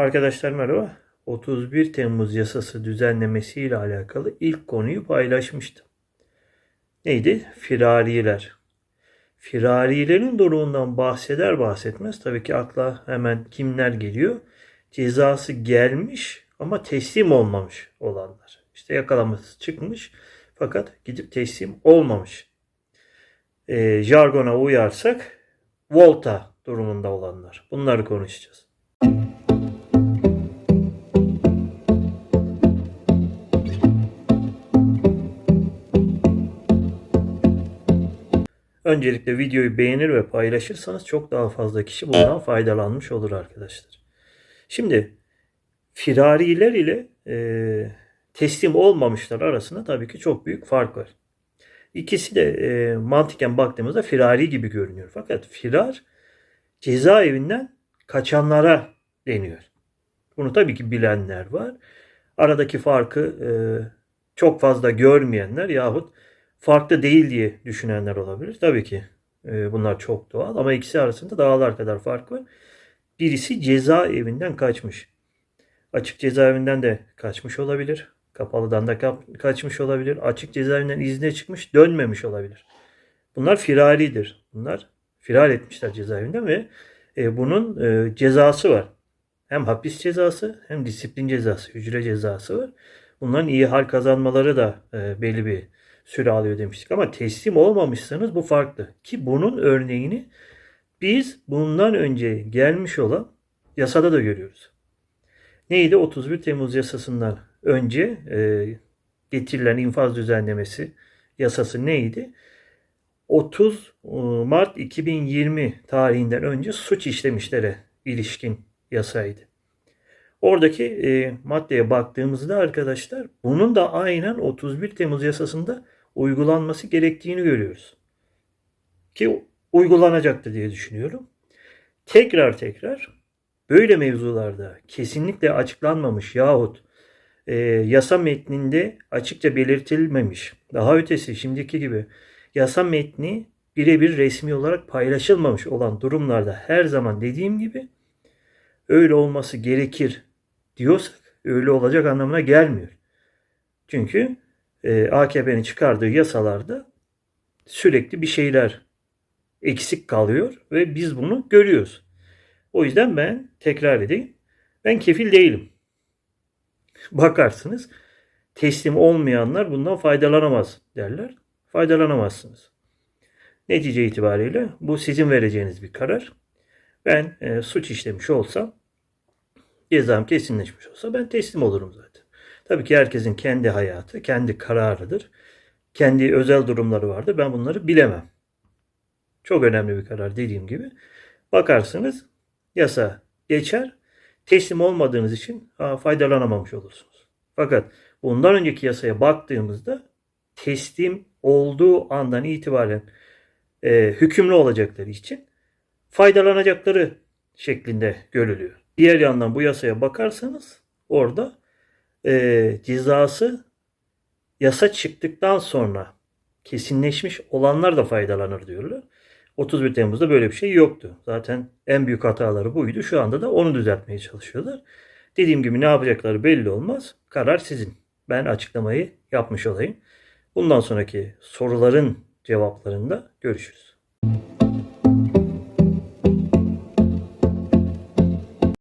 Arkadaşlar merhaba. 31 Temmuz yasası düzenlemesi ile alakalı ilk konuyu paylaşmıştım. Neydi? Firariler. Firarilerin durumundan bahseder bahsetmez tabii ki akla hemen kimler geliyor? Cezası gelmiş ama teslim olmamış olanlar. İşte yakalaması çıkmış fakat gidip teslim olmamış. E, jargona uyarsak volta durumunda olanlar. Bunları konuşacağız. Öncelikle videoyu beğenir ve paylaşırsanız çok daha fazla kişi bundan faydalanmış olur arkadaşlar. Şimdi firariler ile e, teslim olmamışlar arasında tabii ki çok büyük fark var. İkisi de e, mantıken baktığımızda firari gibi görünüyor. Fakat firar cezaevinden kaçanlara deniyor. Bunu tabii ki bilenler var. Aradaki farkı e, çok fazla görmeyenler yahut farklı değil diye düşünenler olabilir. Tabii ki e, bunlar çok doğal ama ikisi arasında dağlar kadar fark var. Birisi cezaevinden kaçmış. Açık cezaevinden de kaçmış olabilir. Kapalıdan da ka- kaçmış olabilir. Açık cezaevinden izne çıkmış dönmemiş olabilir. Bunlar firaridir. Bunlar firar etmişler cezaevinden ve e, bunun e, cezası var. Hem hapis cezası hem disiplin cezası, hücre cezası var. Bunların iyi hal kazanmaları da e, belli bir süre alıyor demiştik. Ama teslim olmamışsanız bu farklı. Ki bunun örneğini biz bundan önce gelmiş olan yasada da görüyoruz. Neydi? 31 Temmuz yasasından önce e, getirilen infaz düzenlemesi yasası neydi? 30 Mart 2020 tarihinden önce suç işlemişlere ilişkin yasaydı. Oradaki e, maddeye baktığımızda arkadaşlar bunun da aynen 31 Temmuz yasasında uygulanması gerektiğini görüyoruz. Ki uygulanacaktı diye düşünüyorum. Tekrar tekrar böyle mevzularda kesinlikle açıklanmamış yahut e, yasa metninde açıkça belirtilmemiş. Daha ötesi şimdiki gibi yasa metni birebir resmi olarak paylaşılmamış olan durumlarda her zaman dediğim gibi öyle olması gerekir diyorsak öyle olacak anlamına gelmiyor. Çünkü e, AKP'nin çıkardığı yasalarda sürekli bir şeyler eksik kalıyor ve biz bunu görüyoruz. O yüzden ben tekrar edeyim. Ben kefil değilim. Bakarsınız teslim olmayanlar bundan faydalanamaz derler. Faydalanamazsınız. Netice itibariyle bu sizin vereceğiniz bir karar. Ben e, suç işlemiş olsam cezam kesinleşmiş olsa ben teslim olurum zaten. Tabii ki herkesin kendi hayatı, kendi kararıdır. Kendi özel durumları vardır. Ben bunları bilemem. Çok önemli bir karar dediğim gibi. Bakarsınız yasa geçer. Teslim olmadığınız için ha, faydalanamamış olursunuz. Fakat bundan önceki yasaya baktığımızda teslim olduğu andan itibaren e, hükümlü olacakları için faydalanacakları şeklinde görülüyor. Diğer yandan bu yasaya bakarsanız orada e, cezası yasa çıktıktan sonra kesinleşmiş olanlar da faydalanır diyorlar. 31 Temmuz'da böyle bir şey yoktu. Zaten en büyük hataları buydu. Şu anda da onu düzeltmeye çalışıyorlar. Dediğim gibi ne yapacakları belli olmaz. Karar sizin. Ben açıklamayı yapmış olayım. Bundan sonraki soruların cevaplarında görüşürüz.